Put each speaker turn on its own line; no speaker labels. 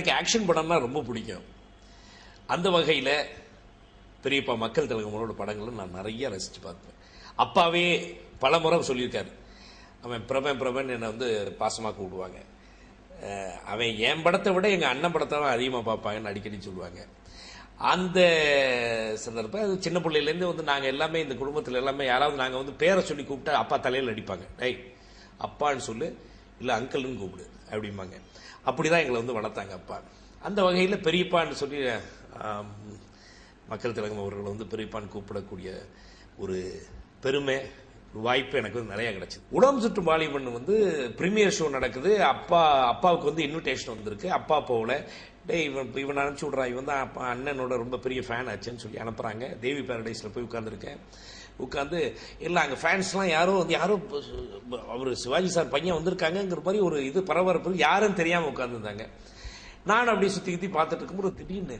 எனக்கு ஆக்ஷன் படம்னா ரொம்ப பிடிக்கும். அந்த வகையில் பெரியப்பா மக்கள் தலைவங்களோட படங்களை நான் நிறைய ரசித்து பார்ப்பேன். அப்பாவே பல முறை சொல்லியிருக்காரு. அவன் பிரபன் பிரபன் என்னை வந்து பாசமாக கூப்பிடுவாங்க. அவன் என் படத்தை விட எங்கள் அண்ணன் படத்தை தான் அதிகமாக பார்ப்பாங்கன்னு அடிக்கடி சொல்லுவாங்க. அந்த சந்தர்ப்பம் அது சின்ன பிள்ளையிலேருந்து வந்து நாங்கள் எல்லாமே இந்த குடும்பத்தில் எல்லாமே யாராவது நாங்கள் வந்து பேரை சொல்லி கூப்பிட்டா அப்பா தலையில் அடிப்பாங்க. டேய் அப்பான்னு சொல்லு. இல்லை அங்கிள்னு கூப்பிடு அப்படிம்பாங்க. அப்படி தான் எங்களை வந்து வளர்த்தாங்க அப்பா. அந்த வகையில் பெரியப்பான்னு சொல்லி மக்கள் திலகம் அவர்கள் வந்து பெரியப்பான்னு கூப்பிடக்கூடிய ஒரு பெருமை வாய்ப்பு எனக்கு வந்து நிறைய கிடைச்சது. உடம்பு சுற்றும் வாலிபன் வந்து பிரீமியர் ஷோ நடக்குது. அப்பா அப்பாவுக்கு வந்து இன்விடேஷன் வந்திருக்கு. அப்பா போகல. டே இவன் இவன் அனுப்பிச்சி விட்றான் இவன் தான் அப்பா அண்ணனோட ரொம்ப பெரிய ஃபேன் ஆச்சுன்னு சொல்லி அனுப்புகிறாங்க தேவி பேரடைஸில் போய் உட்காந்துருக்கேன் உட்காந்து இல்லை அங்கே ஃபேன்ஸ்லாம் யாரோ வந்து யாரோ அவர் சிவாஜி சார் பையன் வந்திருக்காங்கங்கிற மாதிரி ஒரு இது பரபரப்பு யாரும் தெரியாமல் உட்காந்துருந்தாங்க நான் அப்படியே சுற்றி சுற்றி பார்த்துட்டு இருக்கும்போது திடீர்னு